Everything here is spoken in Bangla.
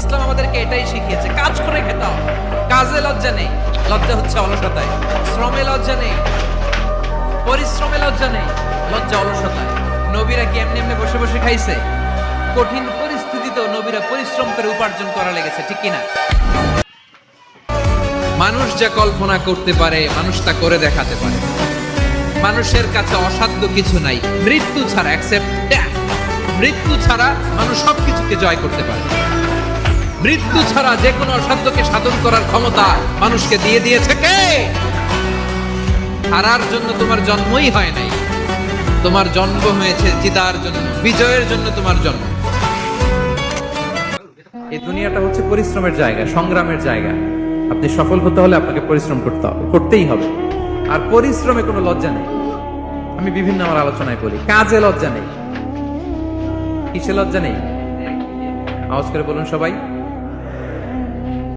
ইসলাম আমাদেরকে এটাই শিখিয়েছে, কাজ করে খেতে হবে। কাজে লজ্জা নেই, লজ্জা হচ্ছে অলসতায়। শ্রমে লজ্জা নেই, পরিশ্রমে লজ্জা নেই, লজ্জা অলসতায়। নবীরা কি এমনি এমনি বসে বসে খাইছে? কঠিন পরিস্থিতিতেও নবীরা পরিশ্রম করে উপার্জন করা লেগেছে, ঠিক কিনা? মানুষ যা কল্পনা করতে পারে, মানুষ তা করে দেখাতে পারে। মানুষের কাছে অসাধ্য কিছু নাই, মৃত্যু ছাড়া অ্যাকসেপ্ট মৃত্যু ছাড়া মানুষ সবকিছুকে জয় করতে পারে। মৃত্যু ছাড়া যে কোনো অসাধ্যকে সাধন করার ক্ষমতা মানুষকে দিয়ে দিয়েছে কে? হারার জন্য তোমার জন্মই হয় নাই। তোমার জন্ম হয়েছে জিতার জন্য, বিজয়ের জন্য তোমার জন্ম। এই দুনিয়াটা হচ্ছে পরিশ্রমের জায়গা, সংগ্রামের জায়গা। আপনি সফল হতে হলে আপনাকে পরিশ্রম করতে হবে, করতেই হবে। আর পরিশ্রমে কোনো লজ্জা নেই। আমি বিভিন্ন আমার আলোচনায় বলি, কাজে লজ্জা নেই। কিসে লজ্জা নেই? আওয়াজ করে বলুন সবাই।